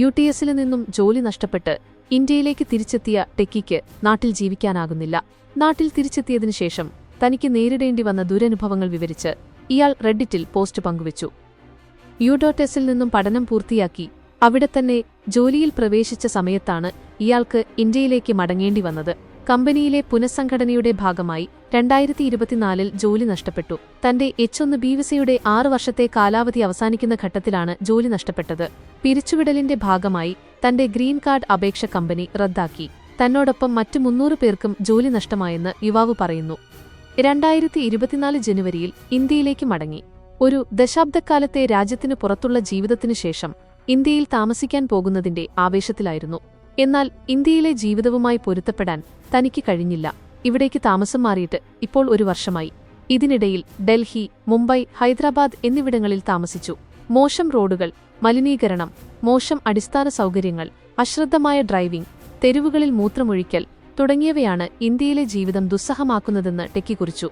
U T എസിൽ നിന്നും ജോലി നഷ്ടപ്പെട്ട് ഇന്ത്യയിലേക്ക് തിരിച്ചെത്തിയ ടെക്കിക്ക് നാട്ടിൽ ജീവിക്കാനാകുന്നില്ല. നാട്ടിൽ തിരിച്ചെത്തിയതിനു ശേഷം തനിക്ക് നേരിടേണ്ടി വന്ന ദുരനുഭവങ്ങൾ വിവരിച്ച് ഇയാൾ റെഡിറ്റിൽ പോസ്റ്റ് പങ്കുവച്ചു. യു ഡോട്ട് എസിൽ നിന്നും പഠനം പൂർത്തിയാക്കി അവിടെ തന്നെ ജോലിയിൽ പ്രവേശിച്ച സമയത്താണ് ഇയാൾക്ക് ഇന്ത്യയിലേക്ക് മടങ്ങേണ്ടി വന്നത്. കമ്പനിയിലെ പുനഃസംഘടനയുടെ ഭാഗമായി രണ്ടായിരത്തി ഇരുപത്തിനാലിൽ ജോലി നഷ്ടപ്പെട്ടു. തന്റെ എച്ച് ഒന്ന് ബി വിസയുടെ ആറു വർഷത്തെ കാലാവധി അവസാനിക്കുന്ന ഘട്ടത്തിലാണ് ജോലി നഷ്ടപ്പെട്ടത്. പിരിച്ചുവിടലിന്റെ ഭാഗമായി തന്റെ ഗ്രീൻ കാർഡ് അപേക്ഷ കമ്പനി റദ്ദാക്കി. തന്നോടൊപ്പം മറ്റു മുന്നൂറ് പേർക്കും ജോലി നഷ്ടമായെന്ന് യുവാവ് പറയുന്നു. രണ്ടായിരത്തി ഇരുപത്തിനാല് ജനുവരിയിൽ ഇന്ത്യയിലേക്ക് മടങ്ങി. ഒരു ദശാബ്ദക്കാലത്തെ രാജ്യത്തിനു പുറത്തുള്ള ജീവിതത്തിനു ശേഷം ഇന്ത്യയിൽ താമസിക്കാൻ പോകുന്നതിന്റെ ആവേശത്തിലായിരുന്നു. എന്നാൽ ഇന്ത്യയിലെ ജീവിതവുമായി പൊരുത്തപ്പെടാൻ തനിക്ക് കഴിഞ്ഞില്ല. ഇവിടേക്ക് താമസം മാറിയിട്ട് ഇപ്പോൾ ഒരു വർഷമായി. ഇതിനിടയിൽ ഡൽഹി മുംബൈ ഹൈദരാബാദ് എന്നിവിടങ്ങളിൽ താമസിച്ചു. മോശം റോഡുകൾ മലിനീകരണം മോശം അടിസ്ഥാന സൗകര്യങ്ങൾ അശ്രദ്ധമായ ഡ്രൈവിംഗ് തെരുവുകളിൽ മൂത്രമൊഴിക്കൽ തുടങ്ങിയവയാണ് ഇന്ത്യയിലെ ജീവിതം ദുസ്സഹമാക്കുന്നതെന്ന് ടെക്കി കുറിച്ചു.